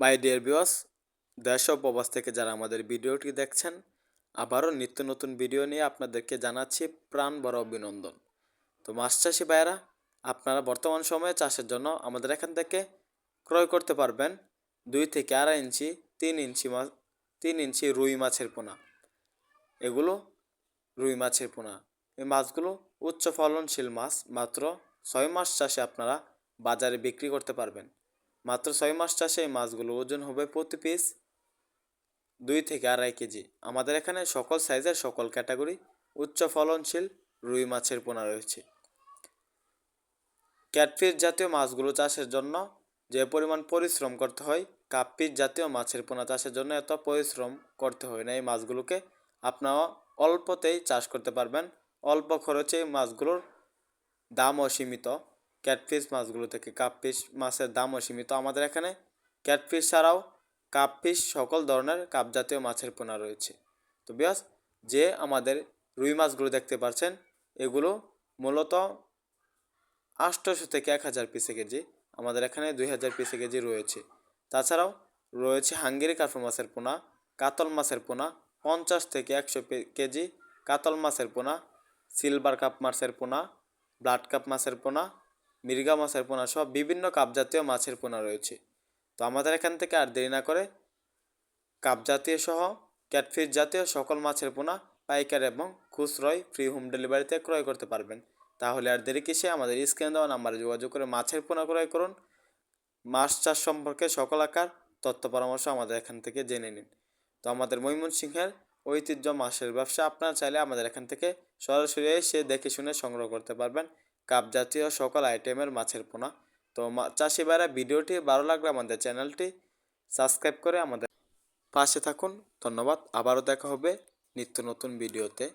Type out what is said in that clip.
My dear বিওয়াস দেশ প্রবাস থেকে যারা আমাদের ভিডিওটি দেখছেন, আবারও নিত্য নতুন ভিডিও নিয়ে আপনাদেরকে জানাচ্ছি প্রাণ বড় অভিনন্দন। তো মাছ চাষি ভাইয়েরা, আপনারা বর্তমান সময়ে চাষের জন্য আমাদের এখান থেকে ক্রয় করতে পারবেন দুই থেকে আড়াই ইঞ্চি, তিন ইঞ্চি মাছ তিন ইঞ্চি রুই মাছের পোনা। এগুলো রুই মাছের পোনা। এই মাছগুলো উচ্চ ফলনশীল মাছ, মাত্র ছয় মাস চাষে আপনারা বাজারে বিক্রি করতে পারবেন। মাত্র ছয় মাস চাষে এই মাছগুলো ওজন হবে প্রতি পিস দুই থেকে আড়াই কেজি। আমাদের এখানে সকল সাইজের সকল ক্যাটাগরি উচ্চ ফলনশীল রুই মাছের পোনা রয়েছে। ক্যাটফিশ জাতীয় মাছগুলো চাষের জন্য যে পরিমাণ পরিশ্রম করতে হয় কাপপিস জাতীয় মাছের পোনা চাষের জন্য এত পরিশ্রম করতে হয় না এই মাছগুলোকে। আপনারা অল্পতেই চাষ করতে পারবেন, অল্প খরচে মাছগুলোর দামও সীমিত। ক্যাটফিশ মাছগুলো থেকে কাপফিশ মাছের দামও সীমিত। আমাদের এখানে ক্যাটফিস ছাড়াও কাপফিশ সকল ধরনের কাপ জাতীয় মাছের পোনা রয়েছে। তো বিয়াস, যে আমাদের রুই মাছগুলো দেখতে পাচ্ছেন এগুলো মূলত আষ্টশো থেকে এক হাজার পিসে কেজি, আমাদের এখানে দুই হাজার পিসে কেজি রয়েছে। তাছাড়াও রয়েছে হাঙ্গেরি কার্পু মাছের পোনা, কাতল মাছের পোনা, পঞ্চাশ থেকে একশো কেজি কাতল মাছের পোনা, সিলভার কাপ মাছের পোনা, ব্লাড কাপ মাছের পোনা মির্গা মাছের পোনা সব বিভিন্ন কাপ জাতীয় মাছের পোনা রয়েছে। তো আমাদের এখান থেকে আর দেরি না করে কাপ জাতীয় সহ ক্যাটফিশ জাতীয় সকল মাছের পোনা পাইকার এবং খুচরোয় ফ্রি হোম ডেলিভারিতে ক্রয় করতে পারবেন। তাহলে আর দেরি কিসে? আমাদের স্ক্রিন দেওয়া নাম্বারে যোগাযোগ করে মাছের পোনা ক্রয় করুন। মাছ চাষ সম্পর্কে সকল আকার, তথ্য, পরামর্শ আমাদের এখান থেকে জেনে নিন। তো আমাদের ময়মনসিংহের ঐতিহ্য মাছের ব্যবসা আপনারা চাইলে আমাদের এখান থেকে সরাসরি এসে দেখে শুনে সংগ্রহ করতে পারবেন। কাপ জাতীয় সকল আইটেমের মাছের পোনা। তো চাষি ভাইরা, ভিডিওটি ভালো লাগলে আমাদের চ্যানেলটি সাবস্ক্রাইব করে আমাদের পাশে থাকুন। ধন্যবাদ। আবারও দেখা হবে নিত্য নতুন ভিডিওতে।